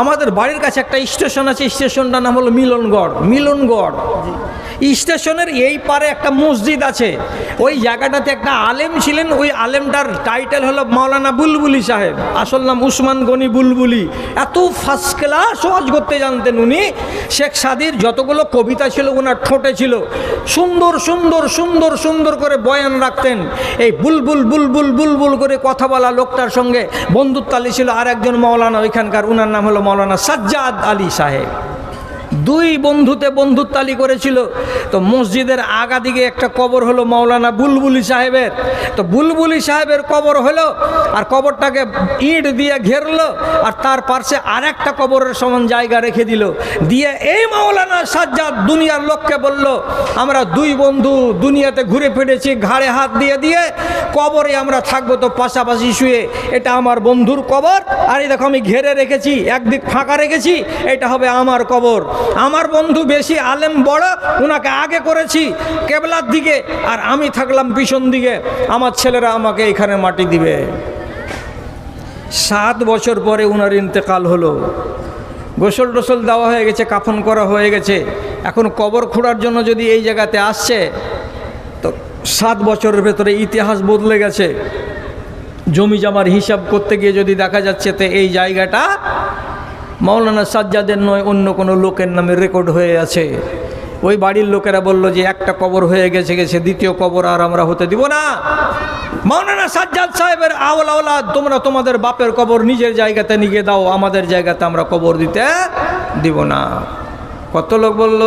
আমাদের বাড়ির কাছে একটা স্টেশন আছে স্টেশনটার নাম হলো মিলনগড় মিলনগড়। স্টেশনের এই পারে একটা মসজিদ আছে। ওই জায়গাটাতে একটা আলেম ছিলেন, ওই আলেমটার টাইটেল হলো মাওলানা বুলবুলি সাহেব। আসল নাম উসমান গনি বুলবুলি। এত ফার্স্ট ক্লাস ওয়াজ করতে জানতেন উনি। শেখ সাদির যতগুলো কবিতা ছিল ওনার ঠোঁটে ছিল। সুন্দর সুন্দর সুন্দর সুন্দর করে বয়ান রাখতেন। এই বুলবুল বুলবুল বুলবুল করে কথা বলা লোকটার সঙ্গে বন্ধুত্বালি ছিল আর একজন মৌলানা ওইখানকার, উনার নাম হলো মৌলানা সাজ্জাদ আলী সাহেব। দুই বন্ধুতে বন্ধুত্বালি করেছিল। তো মসজিদের আগা দিকে একটা কবর হলো মাওলানা বুলবুলি সাহেবের। তো বুলবুলি সাহেবের কবর হলো আর কবরটাকে ইট দিয়ে ঘেরলো আর তার পাশে আরেকটা কবরের সমান জায়গা রেখে দিল। দিয়ে এই মাওলানা সাজ্জাদ দুনিয়ার লোককে বলল, আমরা দুই বন্ধু দুনিয়াতে ঘুরে ফিরেছি, ঘাড়ে হাত দিয়ে দিয়ে কবরে আমরা থাকব তো পাশাপাশি শুয়ে। এটা আমার বন্ধুর কবর। আর এই দেখো আমি ঘেরে রেখেছি, একদিক ফাঁকা রেখেছি, এটা হবে আমার কবর। আমার বন্ধু বেশি আলেম বড় ওনাকে আগে করেছি কেবলার দিকে, আর আমি থাকলাম পিছন দিকে। আমার ছেলেরা আমাকে এখানে মাটি দিবে। সাত বছর পরে ওনার ইন্তেকাল হলো। গোসল টোসল দেওয়া হয়ে গেছে, কাফন করা হয়ে গেছে। এখন কবর খোঁড়ার জন্য যদি এই জায়গাতে আসছে, তো সাত বছরের ভেতরে ইতিহাস বদলে গেছে। জমি জমার হিসাব করতে গিয়ে যদি দেখা যাচ্ছে, তো এই জায়গাটা মাওলানা সাজ্জাদের নয়, অন্য কোনো লোকের নামে রেকর্ড হয়ে আছে। ওই বাড়ির লোকেরা বলল যে, একটা কবর হয়ে গেছে গেছে, দ্বিতীয় কবর আর আমরা হতে দিব না। মাওলানা সাজ্জাদ সাহেবের আওলা আওলা, তোমরা তোমাদের বাপের কবর নিজের জায়গাতে নিয়ে দাও, আমাদের জায়গাতে আমরা কবর দিতে দিব না। কত লোক বলল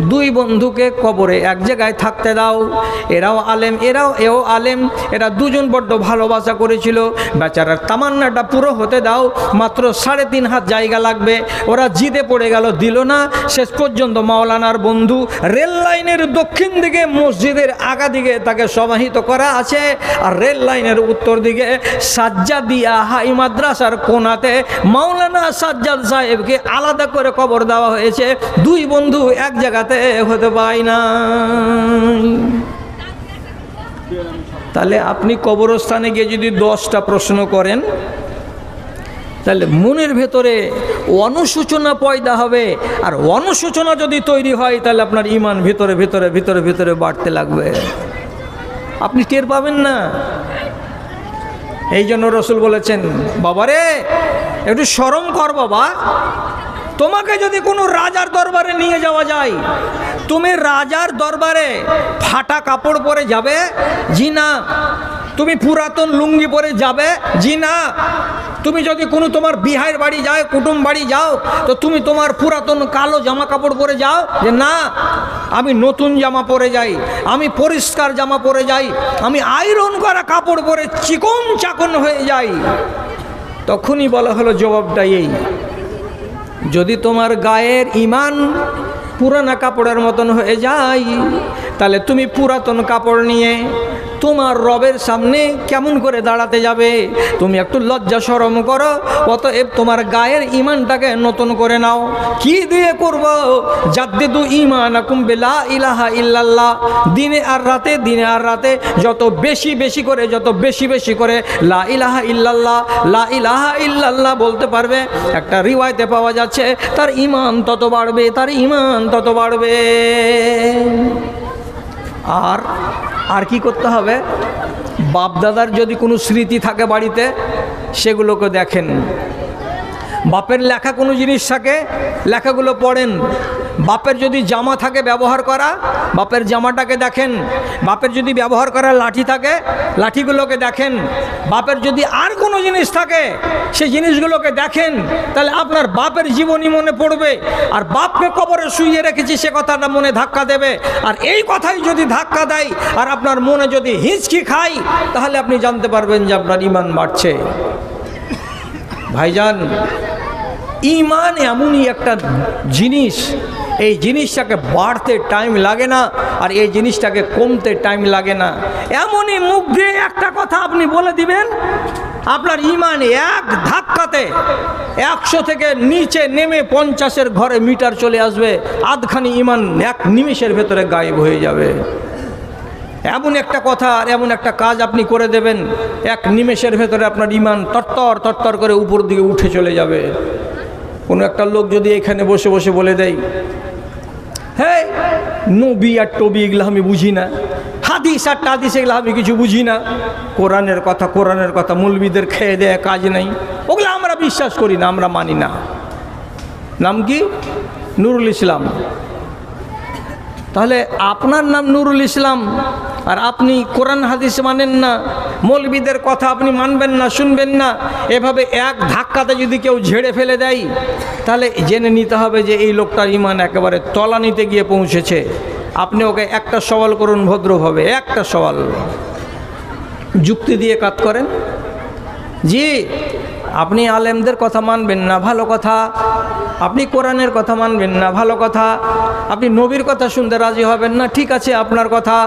দুই বন্ধুকে কবরে এক জায়গায় থাকতে দাও। এরাও আলেম, এরাও এও আলেম। এরা দুজন বড্ড ভালোবাসা করেছিল। বেচারার তামান্নাটা পুরো হতে দাও। মাত্র সাড়ে তিন হাত জায়গা লাগবে। ওরা জিদে পড়ে গেল, দিল না। শেষ পর্যন্ত মাওলানার বন্ধু রেল লাইনের দক্ষিণ দিকে, মসজিদের আগা দিকে তাকে সমাহিত করা আছে। আর রেল লাইনের উত্তর দিকে সাজ্জাদিয়া হাই মাদ্রাসার কোনাতে মাওলানা সাজ্জাদ সাহেবকে আলাদা করে কবর দেওয়া হয়েছে। দুই বন্ধু এক জায়গাতে হতে পায় না তাহলে আপনি কবরস্থানে গিয়ে যদি দশটা প্রশ্ন করেন, তাহলে মনের ভেতরে অনুসূচনা পয়দা হবে। আর অনুসূচনা যদি তৈরি হয়, তাহলে আপনার ইমান ভিতরে ভিতরে ভিতরে ভিতরে বাড়তে লাগবে। আপনি টের পাবেন না। এই জন্য রসুল বলেছেন, বাবারে, একটু স্মরণ কর বাবা। তোমাকে যদি কোনো রাজার দরবারে নিয়ে যাওয়া যায়, তুমি রাজার দরবারে ফাটা কাপড় পরে যাবে, জি না। তুমি পুরাতন লুঙ্গি পরে যাবে, জি না। তুমি যদি কোনো তোমার বিহার বাড়ি যায়, কুটুম বাড়ি যাও, তো তুমি তোমার পুরাতন কালো জামা কাপড় পরে যাও, যে না, আমি নতুন জামা পরে যাই, আমি পরিষ্কার জামা পরে যাই, আমি আয়রন করা কাপড় পরে চিকন চাকন হয়ে যাই। তখনই বলা হলো জবাবটা এই। যদি তোমার গায়ের ইমান পুরানা কাপড়ের মতন হয়ে যায় তাহলে তুমি পুরাতন কাপড় নিয়ে তোমার রবের সামনে কেমন করে দাঁড়াতে যাবে? তুমি একটু লজ্জা সরম করো, অতএব তোমার গায়ের ইমানটাকে নতুন করে নাও। কি দিয়ে করব? জাদ্দিদু ইমান বেলা ইলাহা ইল্লাল্লাহ। দিনে আর রাতে, দিনে আর রাতে যত বেশি বেশি করে, যত বেশি বেশি করে লা ইলাহা ইল্লাল্লাহ, লা ইলাহা ইল্লাল্লাহ বলতে পারবে। একটা রিওয়ায়তে পাওয়া যাচ্ছে, তার ইমান তত বাড়বে, তার ইমান তত বাড়বে। আর আর কি করতে হবে? বাপদাদার যদি কোনো স্মৃতি থাকে বাড়িতে সেগুলোকে দেখেন। বাপের লেখা কোনো জিনিস থাকে? লেখাগুলো পড়েন। বাপের যদি জামা থাকে, ব্যবহার করা। বাপের জামাটাকে দেখেন। বাপের যদি ব্যবহার করা লাঠি থাকে, লাঠিগুলোকে দেখেন। বাপের যদি আর কোনো জিনিস থাকে, সেই জিনিসগুলোকে দেখেন। তাহলে আপনার বাপের জীবনী মনে পড়বে। আর বাপকে কবরে শুইয়ে রেখেছি, সে কথাটা মনে ধাক্কা দেবে। আর এই কথাই যদি ধাক্কা দেয়, আর আপনার মনে যদি হিঁচকি খায়, তাহলে আপনি জানতে পারবেন যে আপনার ইমান বাড়ছে। ভাইজান ইমান এমনই একটা জিনিস, এই জিনিসটাকে বাড়তে টাইম লাগে না আর এই জিনিসটাকে কমতে টাইম লাগে না। এমনই মুখ দিয়ে একটা কথা আপনি বলে দিবেন, আপনার ইমান এক ধাক্কাতে একশো থেকে নিচে নেমে পঞ্চাশের ঘরে মিটার চলে আসবে, আধখানি ইমান এক নিমিষের ভেতরে গায়েব হয়ে যাবে। এমন একটা কথা আর এমন একটা কাজ আপনি করে দেবেন, এক নিমেষের ভেতরে আপনার ইমান তরতর তরতর করে উপর দিকে উঠে চলে যাবে। কোনো একটা লোক যদি এখানে বসে বসে বলে দেয় হ্যাঁ নবী আর টবি এগুলো আমি বুঝি না। হাদিস আর টাদিস এগুলো আমি কিছু বুঝি না। কোরআনের কথা কোরআনের কথা মুলবিদের খেয়ে দেয় কাজ নাই। ওগুলো আমরা বিশ্বাস করি না, আমরা মানি না। নাম কি? নুরুল ইসলাম। তাহলে আপনার নাম নুরুল ইসলাম, আর আপনি কোরআন হাদিস মানেন না, মৌলবিদের কথা আপনি মানবেন না, শুনবেন না, এভাবে এক ধাক্কাতে যদি কেউ ঝেড়ে ফেলে দেয়, তাহলে জেনে নিতে হবে যে এই লোকটার ইমান একেবারে তলানিতে গিয়ে পৌঁছেছে। আপনি ওকে একটা সওয়াল করুন ভদ্রভাবে, একটা সওয়াল। যুক্তি দিয়ে কাজ করেন। জি আপনি আলেমদের কথা মানবেন না, ভালো কথা। আপনি কোরআনের কথা মানবেন না, ভালো কথা। আপনি নবীর কথা শুনতে রাজি হবেন না, ঠিক আছে আপনার কথা।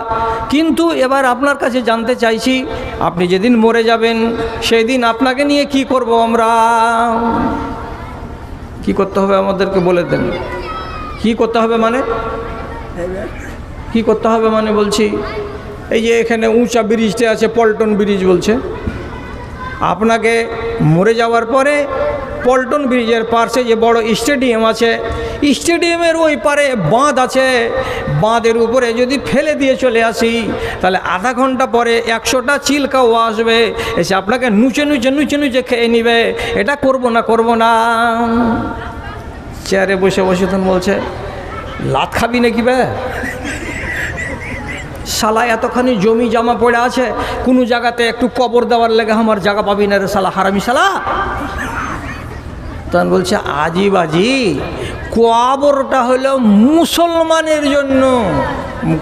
কিন্তু এবার আপনার কাছে জানতে চাইছি, আপনি যেদিন মরে যাবেন সেই দিন আপনাকে নিয়ে কি করব আমরা? কি করতে হবে আমাদেরকে বলে দেন। কি করতে হবে মানে? কি করতে হবে মানে বলছি, এই যে এখানে উঁচা ব্রিজটা আছে, পল্টন ব্রিজ বলছে। আপনাকে মরে যাওয়ার পরে পল্টন ব্রিজের পাশে যে বড় স্টেডিয়াম আছে, স্টেডিয়ামের ওই পারে বাঁধ আছে। বাঁধের উপরে যদি ফেলে দিয়ে চলে আসি, তাহলে আধা ঘণ্টা পরে একশোটা চিলকাও আসবে। এসে আপনাকে নুচে নুচে নুচে নুচে খেয়ে নিবে। এটা করব না করব না। চেয়ারে বসে বসে তখন বলছে, লাত খাবি নাকি বে? শালা এতখানি জমি জমা পড়ে আছে, কোনো জায়গাতে একটু কবর দেওয়ার লেগে আমার জায়গা পাবি না রে শালা, হারামি শালা। তখন বলছে, আজি বাজি, কবরটা হলো মুসলমানের জন্য।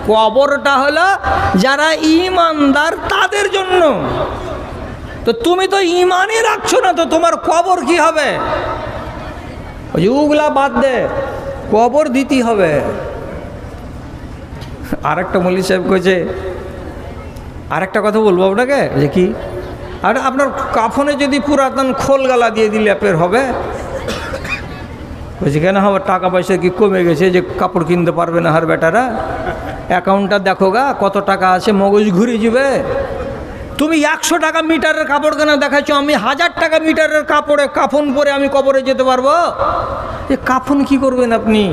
কবরটা হলো যারা ইমানদার তাদের জন্য। তো তুমি তো ইমানই রাখছো না, তো তোমার কবর কি হবে? ওগুলা বাদ দে, কবর দিতে হবে। আর একটা মল্লিক সাহেব কয়েছে আর একটা কথা বলব আপনাকে? যে কি? আর আপনার কাফনে যদি পুরাতন খোল গালা দিয়ে দিলে আপনার হবে? বলছি কেন আমার টাকা পয়সা কি কমে গেছে যে কাপড় কিনতে পারবে না হার বেটারা? অ্যাকাউন্টটা দেখো গা, কত টাকা আছে, মগজ ঘুরে যাবে। তুমি একশো টাকা মিটারের কাপড় কেনা দেখাচ্ছ, আমি হাজার টাকা মিটারের কাপড়ে, কাফন পরে আমি কবরে যেতে পারব? যে কাফন কি করবেন আপনি?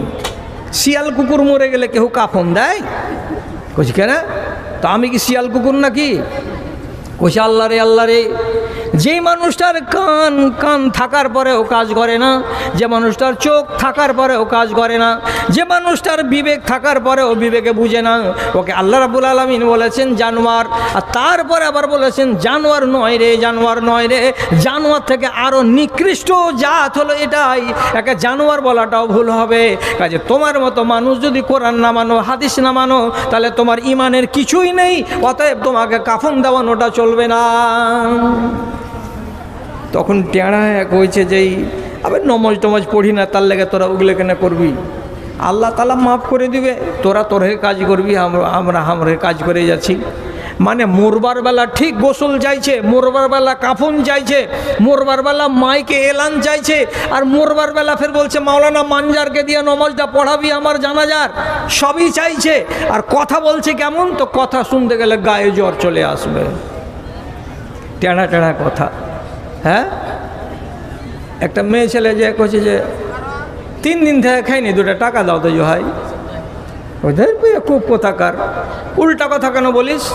শিয়াল কুকুর মরে গেলে কেউ কাফন দেয়? কইছি, কেন? তো আমি কি শিয়াল কুকুর নাকি? কইছে আল্লাহ রে আল্লাহ রে যে মানুষটার কান কান থাকার পরেও কাজ করে না, যে মানুষটার চোখ থাকার পরেও কাজ করে না, যে মানুষটার বিবেক থাকার পরেও বিবেকে বুঝে না, ওকে আল্লাহ রাবুল আলমিন বলেছেন জানোয়ার, আর তারপরে আবার বলেছেন জানোয়ার নয় রে, জানোয়ার নয় রে, জানোয়ার থেকে আরও নিকৃষ্ট জাত হলো এটাই, একে জানোয়ার বলাটাও ভুল হবে, কাজে তোমার মতো মানুষ যদি কোরআন না মানো, হাদিস না মানো, তাহলে তোমার ইমানের কিছুই নেই, অতএব তোমাকে কাফন দেওয়ানোটা চলবে না। তখন টেঁড়া এক হয়েছে যেই আবার নমজ টমজ পড়ি না, তার লেগে তোরা ওগুলো কেন করবি? আল্লাহ তালা মাফ করে দিবে, তোরা তোরে কাজ করবি, আমরা আমরা, আমরে কাজ করে যাচ্ছি। মানে মোরবার বেলা ঠিক গোসল চাইছে মোরবার বেলা কাফন চাইছে মোরবার বেলা মাইকে এলান চাইছে আর মোরবার বেলা ফের বলছে, মাওলানা মানজারকে দিয়ে নমাজটা পড়াবি আমার জানাজার। সবই চাইছে, আর কথা বলছে কেমন? তো কথা শুনতে গেলে গায়ে জ্বর চলে আসবে। টেড়া টেড়া কথা। হ্যাঁ? একটা মেয়ে ছেলে যে কছে যে তিন দিন থেকে খাইনি দুটো টাকা দাও তো জোহাই। খুব কোথাকার। উল্টা কথা কেন বলিস?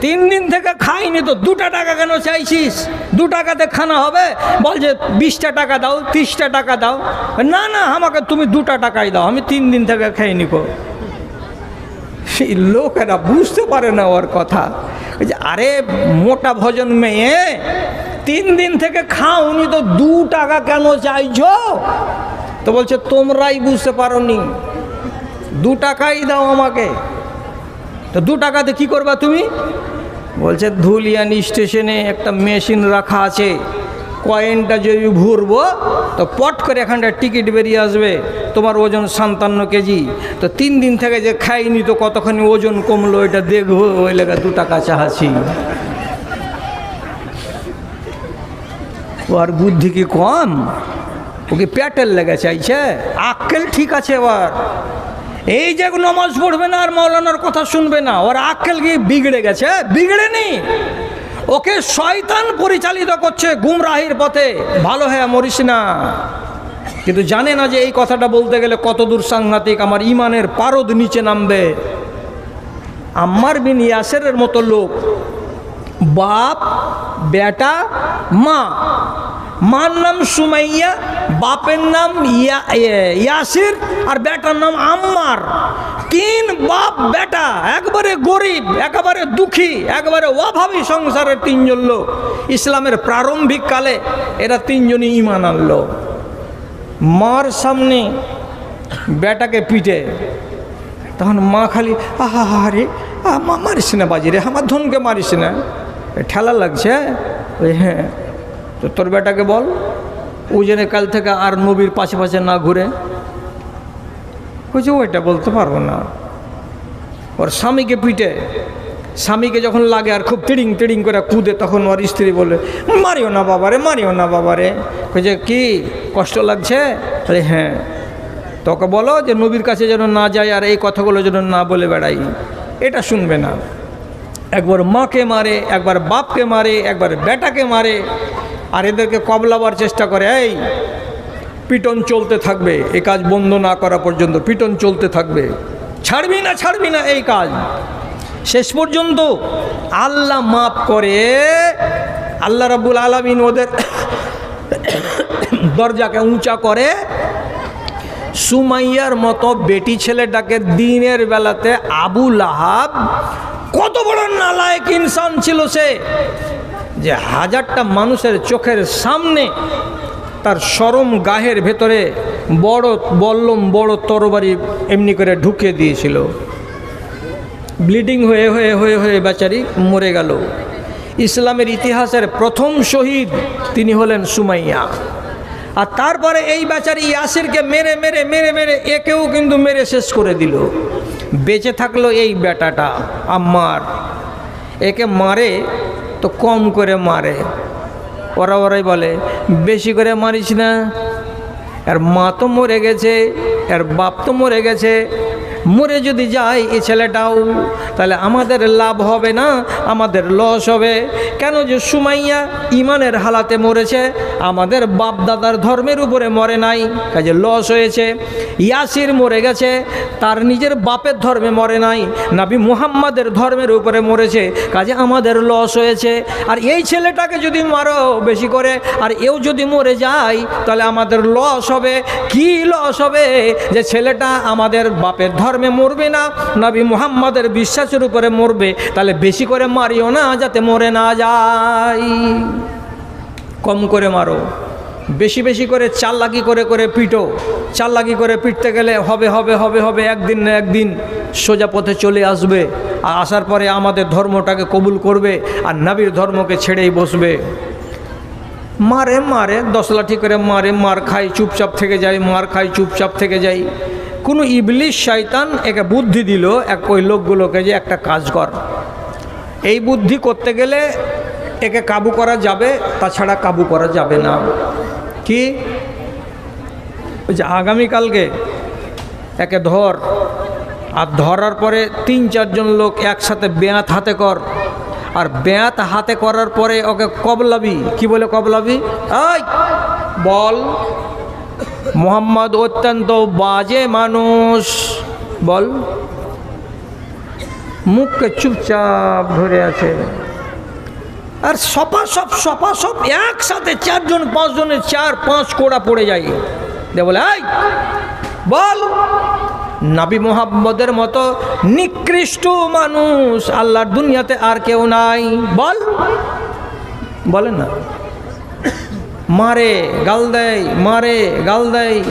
তিন দিন থেকে খাইনি তো, দুটা টাকা কেন চাইছিস? দু টাকাতে খানা হবে? বল যে বিশটা টাকা দাও, তিরিশটা টাকা দাও। না না, আমাকে তুমি দুটা টাকাই দাও, আমি তিন দিন থেকে খাইনি কো। সেই লোকেরা বুঝতে পারে না ওর কথা। যে, আরে, মোটা ভজন মেয়ে তিন দিন থেকে খাও খাওনি তো দু টাকা কেন চাইছো? তো বলছে, তোমরাই বুঝতে পারো নি দু টাকাই দাও আমাকে। তো দু টাকাতে কি করবা তুমি? বলছে, ধুলিয়ান স্টেশনে একটা মেশিন রাখা আছে। কয়েনটা যদি ভরবো, তো পট করে এখানটা টিকিট বেরিয়ে আসবে তোমার ওজন সাতান্ন কেজি। তো তিন দিন থেকে যে খাইনি, তো কতখানি ওজন কমলো, এটা দেখব, ওই লেগে দু টাকা চাহাছি ও আর বুদ্ধি কি কম ওকে প্যাটেল লেগে চাইছে আক্কেল ঠিক আছে ওর এই যে নমাজ পড়বে না আর মৌলানার কথা শুনবে না ওর আক্কেল কি বিগড়ে গেছে বিগড়ে নি ওকে শয়তান পরিচালিত করছে গুমরাহির পথে ভালো হ্যাঁ মরিস না কিন্তু জানে না যে এই কথাটা বলতে গেলে কত দূর সাংঘাতিক আমার ইমানের পারদ নিচে নামবে আম্মার বিন ইয়াসেরের মতো লোক বাপ, বেটা, মা। মার নাম সুমাইয়া, বাপের নাম ইয়াসির, আর বেটার নাম আম্মার। তিন বাপ, বেটা, একবারে গরিব, একেবারে দুঃখী, একবারে অভাবী সংসারের তিনজন লোক। ইসলামের প্রারম্ভিক কালে এরা তিনজনই ইমান আনলো। মার সামনে বেটাকে পিটে। তখন মা খালি, আহা হা রে মা, মারিস না বাজি রে, আমার ধনকে মারিস না। ঠেলা লাগছে, ওই হ্যাঁ তো তোর বেটাকে বল, ও যেন কাল থেকে আর নবীর পাশে পাশে না ঘুরে। বলছে ওইটা বলতে পারব না। ওর স্বামীকে পিটে, স্বামীকে যখন লাগে আর খুব টিড়িং টিড়িং করে কুদে, তখন ওর স্ত্রী বলে, মারিও না বাবারে, মারিও না বাবারে। কইছে, কি, কষ্ট লাগছে? আরে হ্যাঁ। তোকে বলো যে, নবীর কাছে যেন না যায় আর এই কথাগুলো যেন না বলে বেড়াই। এটা শুনবে না। একবার মাকে মারে, একবার বাপকে মারে, একবার বেটাকে মারে, আর এদেরকে কবলাবার চেষ্টা করে, এই, পিটন চলতে থাকবে, এ কাজ বন্ধ না করা পর্যন্ত পিটন চলতে থাকবে। ছাড়বি না ছাড়বি না এই কাজ। শেষ পর্যন্ত আল্লাহ মাফ করে, আল্লাহ রাব্বুল আলমিন ওদের দরজাকে উঁচা করে, সুমাইয়ার মতো বেটি ছেলেটাকে দিনের বেলাতে আবু লাহাব কত বড় নালায়ক ইনসান ছিল সে যে হাজারটা মানুষের চোখের সামনে তার সরম গাহের ভেতরে বড় বল্লম, বড় তরবারি এমনি করে ঢুকিয়ে দিয়েছিল। ব্লিডিং হয়ে হয়ে হয়ে হয়ে বেচারি মরে গেল। ইসলামের ইতিহাসের প্রথম শহীদ তিনি হলেন সুমাইয়া। আর তারপরে এই বেচারি ইয়াসিরকে মেরে মেরে মেরে মেরে, একেও কিন্তু মেরে শেষ করে দিল। বেঁচে থাকল এই বেটাটা আম্মার। একে মারে তো কম করে মারে। ওরা ওরাই বলে, বেশি করে মারিস না। আর মা তো মরে গেছে আর বাপ তো মরে গেছে মরে যদি যায় এই ছেলেটাও, তাহলে আমাদের লাভ হবে না, আমাদের লস হবে। কেন যে সুমাইয়া ইমানের হালাতে মরেছে, আমাদের বাপ দাদার ধর্মের উপরে মরে নাই, কাজে লস হয়েছে। ইয়াসির মরে গেছে, তার নিজের বাপের ধর্মে মরে নাই, নাবি মুহাম্মাদের ধর্মের উপরে মরেছে, কাজে আমাদের লস হয়েছে। আর এই ছেলেটাকে যদি মারো বেশি করে, আর এও যদি মরে যায়, তাহলে আমাদের লস হবে। কি লস হবে? যে ছেলেটা আমাদের বাপের ধর্মে মরবে না, নবী মুহাম্মাদের বিশ্বাসের উপরে মরবে। তাহলে বেশি করে মারিও না যাতে মরে না যায়। কম করে মারো। বেশি বেশি করে চাল্লাকি করে করে পিটো। চাল্লাকি করে পিটতে গেলে হবে হবে হবে হবে, একদিন না একদিন সোজা পথে চলে আসবে। আর আসার পরে আমাদের ধর্মটাকে কবুল করবে আর নাবির ধর্মকে ছেড়েই বসবে। মারে মারে, দশ লাঠি করে মারে, মার খাই, চুপচাপ থেকে যাই, মার খাই, চুপচাপ থেকে যাই। কোনো ইবলিশ শয়তান একে বুদ্ধি দিল, এক ওই লোকগুলোকে যে একটা কাজ কর। এই বুদ্ধি করতে গেলে একে কাবু করা যাবে, তাছাড়া কাবু করা যাবে না। কি? যে আগামীকালকে একে ধর, আর ধরার পরে তিন চারজন লোক একসাথে বেঁয়াত হাতে কর। আর বেঁয়াত হাতে করার পরে ওকে কবলাবি। কি বলে কবলাবি? এই, বল। মোহাম্মদ অত্যন্ত বাজে মানুষ। বল। মুখকে চুপচাপ ধরে আছে। আর সপা সপ সপা সপ, একসাথে চারজন, পাঁচজনের চার, পাঁচ কোড়া পড়ে যায়। দে বলে, এই, বল। নাবি মোহাম্মদের মতো নিকৃষ্ট মানুষ আল্লাহর দুনিয়াতে আর কেউ নাই। বল। বলেন না। মারে, গাল দেয়, মারে, গাল দেয়।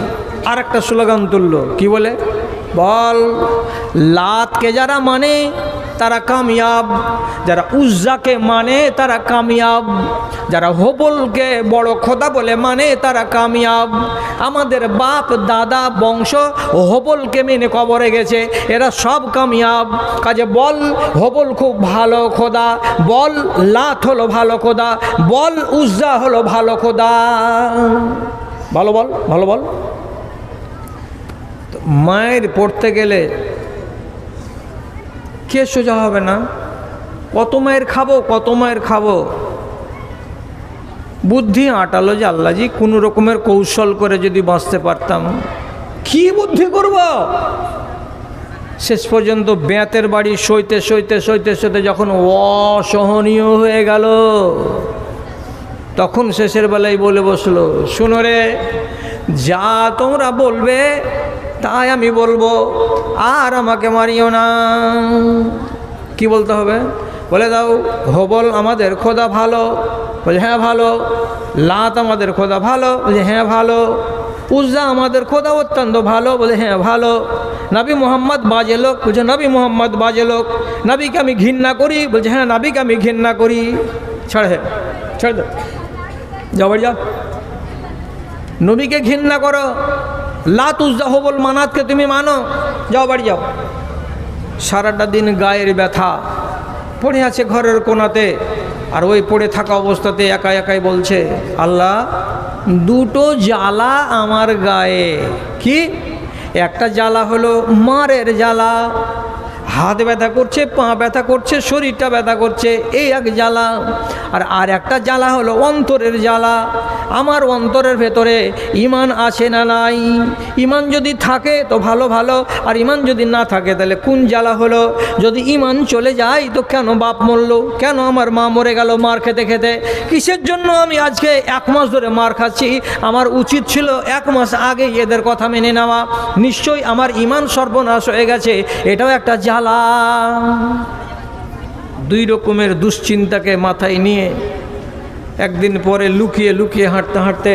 আর একটা স্লোগান তুললো। কি বলে? বল, লাতকে যারা মানে তারা কামিয়াব। যারা উজ্জাকে মানে তারা কামিয়াব। যারা হোবলকে বড় খোদা বলে মানে তারা কামিয়াব। আমাদের বাপ, দাদা, বংশ হোবলকে মেনে কবরে গেছে, এরা সব কামিয়াব। কাজে বল, হোবল খুব ভালো খোদা। বল লাথ হলো ভালো খোদা। বল, উজ্জা হলো ভালো খোদা। ভালো বল ভালো বল। মায়ের পড়তে গেলে কে সোজা হবে না? কত মায়ের খাব, কত মায়ের খাব? বুদ্ধি আটালো যে আল্লাহজি, কোনো রকমের কৌশল করে যদি বাঁচতে পারতাম, কি বুদ্ধি করব? শেষ পর্যন্ত বেঁতের বাড়ি সইতে সইতে সইতে সইতে যখন অসহনীয় হয়ে গেল, তখন শেষের বেলায় বলে বসল, শুনো রে, যা তোমরা বলবে তাই আমি বলব, আর আমাকে মারিও না। কি বলতে হবে? বলে দাও, হবল আমাদের খোদা ভালো। বলে হ্যাঁ ভালো। লাত আমাদের খোদা ভালো। বলে হ্যাঁ ভালো। উজ্জা আমাদের খোদা অত্যন্ত ভালো। বলে হ্যাঁ ভালো। নবী মোহাম্মদ বাজে লোক। বলছে, নবী মোহাম্মদ বাজে লোক। নবীকে আমি ঘৃণা করি। বলছে হ্যাঁ নবীকে আমি ঘৃণা করি। ছাড় ছেড়ে দে। যাও বাড়ি যাও। নবীকে ঘৃণা করো। লাত উজ্জা হবল মানাতকে তুমি মানো। যাও বাড়ি যাও। সারাটা দিন গায়ের ব্যথা, পড়ে আছে ঘরের কোনাতে, আর ওই পড়ে থাকা অবস্থাতে একা একাই বলছে, আল্লাহ, দুটো জ্বালা আমার গায়ে। কি? একটা জ্বালা হলো মারের জ্বালা হাত ব্যথা করছে, পা ব্যথা করছে, শরীরটা ব্যথা করছে, এই এক জ্বালা। আর আর একটা জ্বালা হলো অন্তরের জ্বালা। আমার অন্তরের ভেতরে ইমান আছে না নাই। ইমান যদি থাকে তো ভালো ভালো। আর ইমান যদি না থাকে তাহলে কোন জ্বালা হলো? যদি ইমান চলে যায় তো কেন বাপ মরল? কেন আমার মা মরে গেল মার খেতে খেতে? কিসের জন্য আমি আজকে এক মাস ধরে মার খাচ্ছি? আমার উচিত ছিল এক মাস আগে এদের কথা মেনে নেওয়া। নিশ্চয়ই আমার ইমান সর্বনাশ হয়ে গেছে। এটাও একটা জ্বালা। দুই রকমের দুশ্চিন্তাকে মাথায় নিয়ে একদিন পরে লুকিয়ে লুকিয়ে হাঁটতে হাঁটতে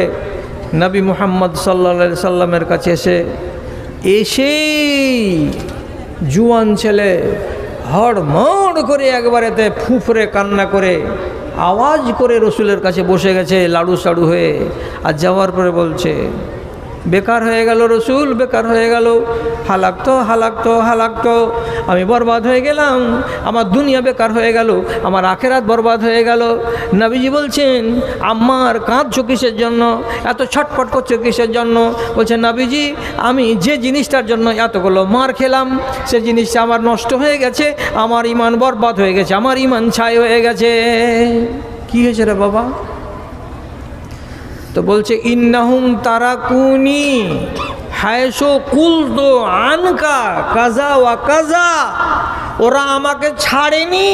নবী মুহাম্মদ সাল্লা সাল্লামের কাছে এসে এসেই জুয়ান ছেলে হড়মড় করে একবারেতে ফুফরে কান্না করে আওয়াজ করে রসুলের কাছে বসে গেছে লাড়ু সাড়ু হয়ে আর যাওয়ার পরে বলছে বেকার হয়ে গেল রসুল, বেকার হয়ে গেল। হালাকতো হালাকতো হালাকতো। আমি বরবাদ হয়ে গেলাম, আমার দুনিয়া বেকার হয়ে গেল, আমার আখেরাত বরবাদ হয়ে গেল। নবীজি বলছেন আমার কাঁদছো কিসের জন্য? এত ছটফট করছ কিসের জন্য? বলছেন, নবীজি, আমি যে জিনিসটার জন্য এতগুলো মার খেলাম, সে জিনিসটা আমার নষ্ট হয়ে গেছে, আমার ইমান বরবাদ হয়ে গেছে, আমার ইমান ছাই হয়ে গেছে। কি হয়েছে রে বাবা? তো বলছে, ইন্নাহুম তারা কুনি হায়সো কুল তো আনকা, কাজা ওয়া কাজা। ওরা আমাকে ছাড়েনি।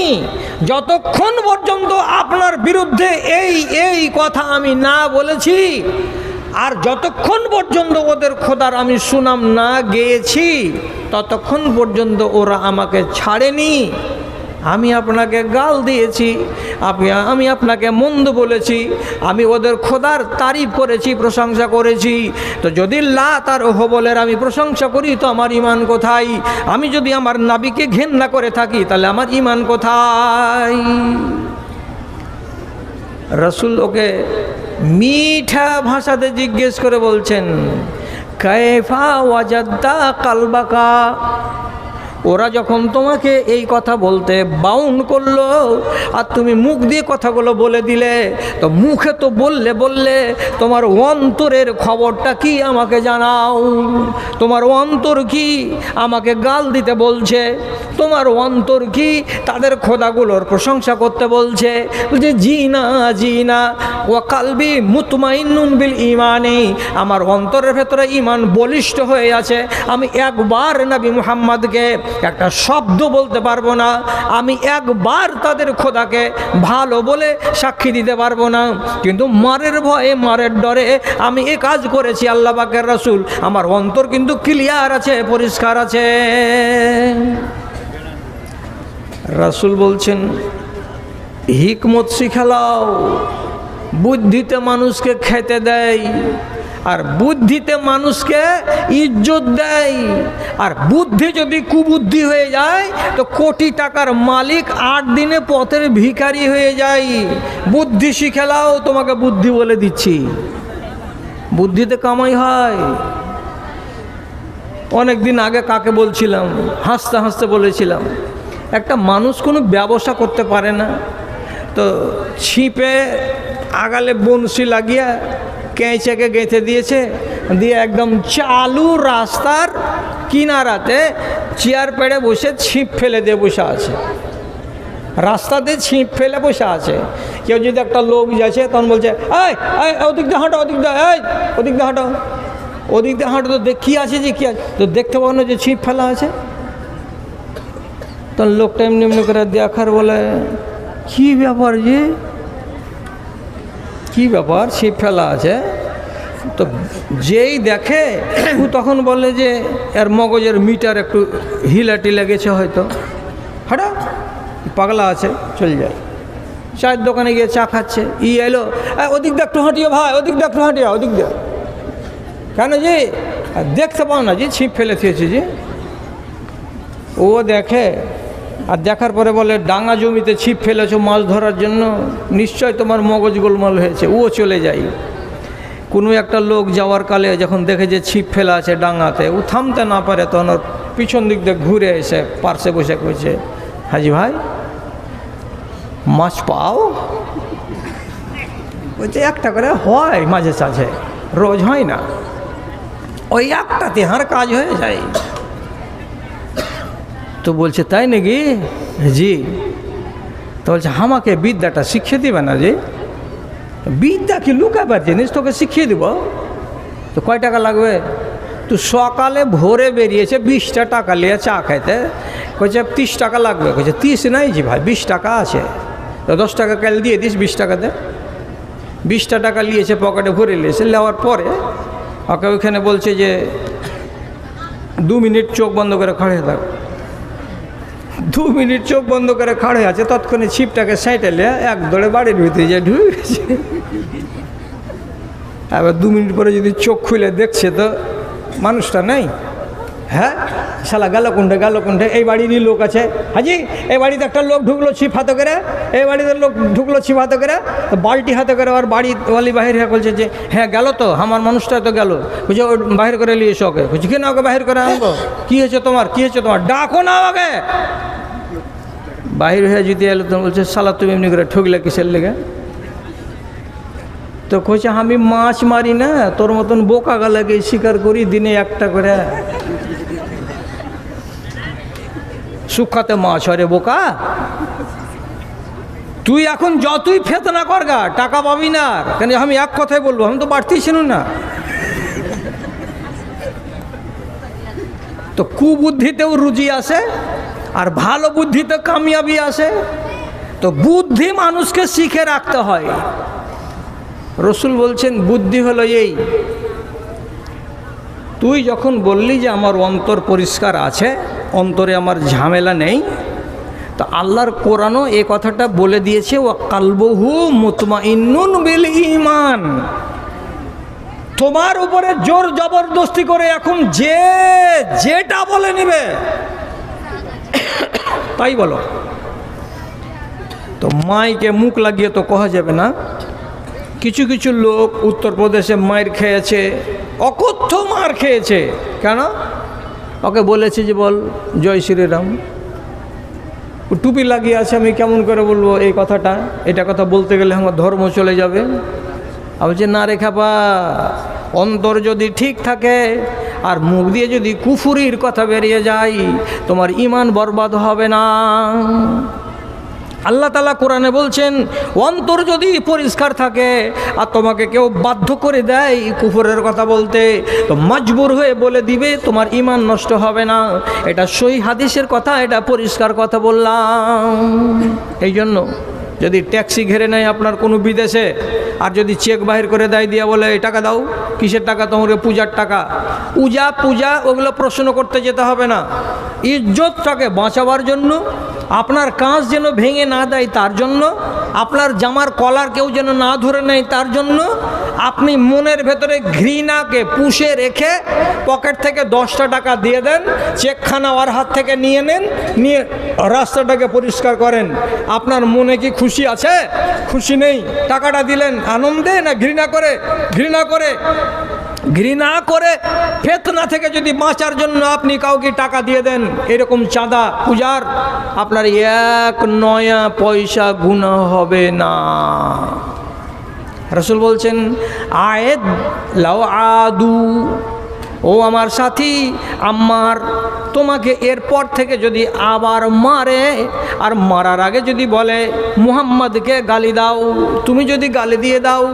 যতক্ষণ পর্যন্ত আপনার বিরুদ্ধে এই এই কথা আমি না বলেছি, আর যতক্ষণ পর্যন্ত ওদের খোদার আমি সুনাম না গেয়েছি, ততক্ষণ পর্যন্ত ওরা আমাকে ছাড়েনি। আমি আপনাকে গাল দিয়েছি, আপনি, আমি আপনাকে মন্দ বলেছি, আমি ওদের খোদার তারিফ করেছি, প্রশংসা করেছি। তো যদি লা তার হবলের আমি প্রশংসা করি, তো আমার ইমান কোথায়? আমি যদি আমার নাবিকে ঘেন্না করে থাকি, তাহলে আমার ইমান কোথায়? রসুল ওকে মিঠা ভাষাতে জিজ্ঞেস করে বলছেন, কায়ফা ওয়াজাদ্দা কালবাকা? ওরা যখন তোমাকে এই কথা বলতে বাউন করল আর তুমি মুখ দিয়ে কথাগুলো বলে দিলে, তো মুখে তো বললে বললে তোমার অন্তরের খবরটা কি আমাকে জানাও? তোমার অন্তর কি আমাকে গাল দিতে বলছে? তোমার অন্তর কি তাদের খোদাগুলোর প্রশংসা করতে বলছে? বলছে জি না জি না ও কালবি মুতমাইনুন বিল ইমানি আমার অন্তরের ভেতরে ইমান বলিষ্ঠ হয়ে আছে। আমি একবার নবী মুহাম্মদকে একটা শব্দ বলতে পারব না। আমি একবার তাদের খোদাকে ভালো বলে সাক্ষী দিতে পারব না। কিন্তু মারের ভয়ে, মারের ডরে আমি এ কাজ করেছি আল্লাহ পাকের রসুল। আমার অন্তর কিন্তু ক্লিয়ার আছে, পরিষ্কার আছে। রাসুল বলছেন, হিকমত শিখালাও বুদ্ধিতে মানুষকে খেতে দেয়। আর বুদ্ধিতে মানুষকে ইজ্জত দেয়। আর বুদ্ধি যদি কুবুদ্ধি হয়ে যায়, তো কোটি টাকার মালিক আট দিনে পথের ভিখারি হয়ে যায়। বুদ্ধি শিখেলাও তোমাকে বুদ্ধি বলে দিচ্ছি। বুদ্ধিতে কামাই হয়। অনেক দিন আগে কাকে বলছিলাম, হাসতে হাসতে বলেছিলাম, একটা মানুষ কোনো ব্যবসা করতে পারে না। তো ছিপে আগালে বনশি লাগিয়ে কেঁচেকে গেঁথে দিয়েছে, দিয়ে একদম চালু রাস্তার কিনারাতে চেয়ার পেড়ে বসে ছিপ ফেলে দিয়ে বসে আছে। রাস্তাতে ছিপ ফেলে বসে আছে। কেউ যদি একটা লোক যাচ্ছে, তখন বলছে, এই এই, ওদিক দিয়ে হাঁটো, ওদিক দিয়ে, এই, ওদিক দিয়ে হাঁটো। ওদিক দিয়ে হাঁটো তো দেখ আছে যে কী আছে? তো দেখতে পাবো না যে ছিপ ফেলা আছে। তখন লোকটা এমনি এমনি করে দেখার বলে, কী ব্যাপার যে কী ব্যাপার? ছিপ ফেলা আছে। তো যেই দেখে ও তখন বলে যে এর মগজের মিটার একটু হিলা টিলা গেছে হয়তো। হাটা পাগলা আছে চলে যায়। চায়ের দোকানে গিয়ে চা খাচ্ছে। ই এলো "এ, ওদিক দিয়ে একটু হাঁটিও ভাই ওদিক দিয়ে একটু হাঁটিও ওদিক দিয়ে। কেন যে দেখতে পাও না যে ছিপ ফেলে থিয়েছে যে ও দেখে আর দেখার পরে বলে, ডাঙা জমিতে ছিপ ফেলেছো মাছ ধরার জন্য? নিশ্চয় তোমার মগজ গোলমাল হয়েছে। ও চলে যায়। কোনো একটা লোক যাওয়ার কালে যখন দেখে যে ছিপ ফেলা আছে ডাঙাতে, ও থামতে না পারে, তখন ওর পিছন দিক দিয়ে ঘুরে এসে পার্শ্বে বসে কইছে, হাজি ভাই, মাছ পাও? বলছে, একটা করে হয় মাঝে সাঝে, রোজ হয় না। ওই একটাতে হার কাজ হয়ে যায়। তো বলছে, তাই নাকি? জি। তো বলছে, আমাকে বিদ্যাটা শিখিয়ে দিবে না জি বিদ্যা কি লুকাবার জিনিস? তোকে শিখিয়ে দিব? তো কয় টাকা লাগবে? তো সকালে ভোরে বেরিয়েছে, বিশটা টাকা নিয়ে চা খাইতে। কইছে, তিরিশ টাকা লাগবে। কইছে, তিরিশ নাই জি ভাই, বিশ টাকা আছে। তো দশ টাকা কাল দিয়ে দিস, বিশ টাকাতে বিশটা টাকা নিয়েছে, পকেটে ভরে নিয়েছে, নেওয়ার পরে ওকে ওইখানে বলছে যে, দু মিনিট চোখ বন্ধ করে খড়ে থাক দু মিনিট চোখ বন্ধ করে খাড়ে আছে, তৎক্ষণে ছিপটাকে সাইটেলে এক দৌড়ে বাড়ির ভিতরে যে ঢুকেছে এবার দু মিনিট পরে যদি চোখ খুলে দেখছে তো মানুষটা নেই। হ্যাঁ? শালা গেল কোনটা গেল কোনটা এই বাড়িরই লোক আছে। হাজি, এই বাড়িতে একটা লোক ঢুকলো ছিপ হাতে করে, এই বাড়িতে লোক ঢুকলো ছিপ হাতে করে তো বালতি হাতে করে আর বাড়ি ওয়ালি বাহির হয়ে বলছে যে হ্যাঁ গেল তো, আমার মানুষটা তো গেল। বুঝে ও বাহির করে নিয়ে এসো ওকে। বুঝছি কেন ওকে বাহির করে আনব? কী হয়েছে তোমার? কী হয়েছে তোমার? ডাকো না আমাকে! বাহির হয়ে যদি এলো তো বলছে, সালা, তুমি এমনি করে ঠকলে কিসের লেগে? তো কইছে, আমি মাছ মারি না, তোর মতন বোকা গালাকে শিকার করি, দিনে একটা করে। সুখাতে মাছ হরে বোকা। তুই এখন যতই ফেতনা কর গা, টাকা পাবি না। কেন, আমি এক কথাই বলব, আমি তো বাড়তি ছিল না। তো কুবুদ্ধিতেও রুজি আসে আর ভালো বুদ্ধিতে কামিয়াবি আসে, তো বুদ্ধি মানুষকে শিখে রাখতে হয়। রসুল বলছেন, বুদ্ধি হলো এই, তুই যখন বললি যে আমার অন্তর পরিষ্কার আছে, অন্তরে আমার ঝামেলা নেই, তো আল্লাহর কোরআনও এ কথাটা বলে দিয়েছে ও কালবহু মুতমা ইন্নুন বিল ইমান তোমার উপরে জোর জবরদস্তি করে এখন যে, যেটা বলে নিবে তাই বলো। তো মাইকে মুখ লাগিয়ে তো কহা যাবে না। কিছু কিছু লোক উত্তরপ্রদেশে মায়ের খেয়েছে, অকথ্য মার খেয়েছে। কেন? ওকে বলেছে যে বল, জয় শ্রীরাম। টুপি লাগিয়ে আছে, আমি কেমন করে বলব এই কথাটা? এটা কথা বলতে গেলে আমার ধর্ম চলে যাবে। আমি বলছি, না রেখা পা অন্তর যদি ঠিক থাকে আর মুখ দিয়ে যদি কুফুরির কথা বেরিয়ে যায়, তোমার ইমান বরবাদ হবে না। আল্লাহ তালা কোরআনে বলছেন, অন্তর যদি পরিষ্কার থাকে আর তোমাকে কেউ বাধ্য করে দেয় কুফরের কথা বলতে, তো মজবুর হয়ে বলে দিবে, তোমার ইমান নষ্ট হবে না। এটা সই হাদিসের কথা, এটা পরিষ্কার কথা বললাম। এই জন্য যদি ট্যাক্সি ঘেরে নেয় আপনার কোনো বিদেশে, আর যদি চেক বাহির করে দেয় দিয়া বলে, এই টাকা দাও, কিসের টাকা? তোমার পূজার টাকা। পূজা পূজা, ওগুলো প্রশ্ন করতে যেতে হবে না। ইজ্জতটাকে বাঁচাবার জন্য আপনার কাঁচ যেন ভেঙে না দেয় তার জন্য, আপনার জামার কলার কেউ যেন না ধরে নেয় তার জন্য, আপনি মনের ভেতরে ঘৃণাকে পুষে রেখে পকেট থেকে দশটা টাকা দিয়ে দেন, চেকখানা ওর হাত থেকে নিয়ে নেন, নিয়ে রাস্তাটাকে পরিষ্কার করেন। আপনার মনে কি খুশি আছে? খুশি নেই? টাকাটা দিলেন, আনন্দে না ঘৃণা করে? ঘৃণা করে ঘৃণা করে ফেতনা থেকে যদি বাঁচার জন্য আপনি কাউকে টাকা দিয়ে দেন, এরকম চাঁদা পূজার, আপনার এক নয়া পয়সা গুণা হবে না। রসুল বলছেন, আয়েদ লাও আদু ও আমার সাথী আমার তোমাকে এরপর থেকে যদি আবার মারে, আর মারার আগে যদি বলে, মুহাম্মদকে গালি দাও, তুমি যদি গালি দিয়ে দাও,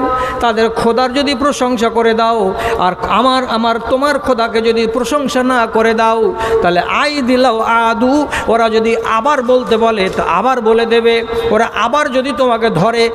তাদের খোদার যদি প্রশংসা করে দাও, আর আমার আমার তোমার খোদাকে যদি প্রশংসা না করে দাও, তাহলে আই দিলাও আদু, ওরা যদি আবার বলতে বলে, তো আবার বলে দেবে, ওরা আবার যদি তোমাকে ধরে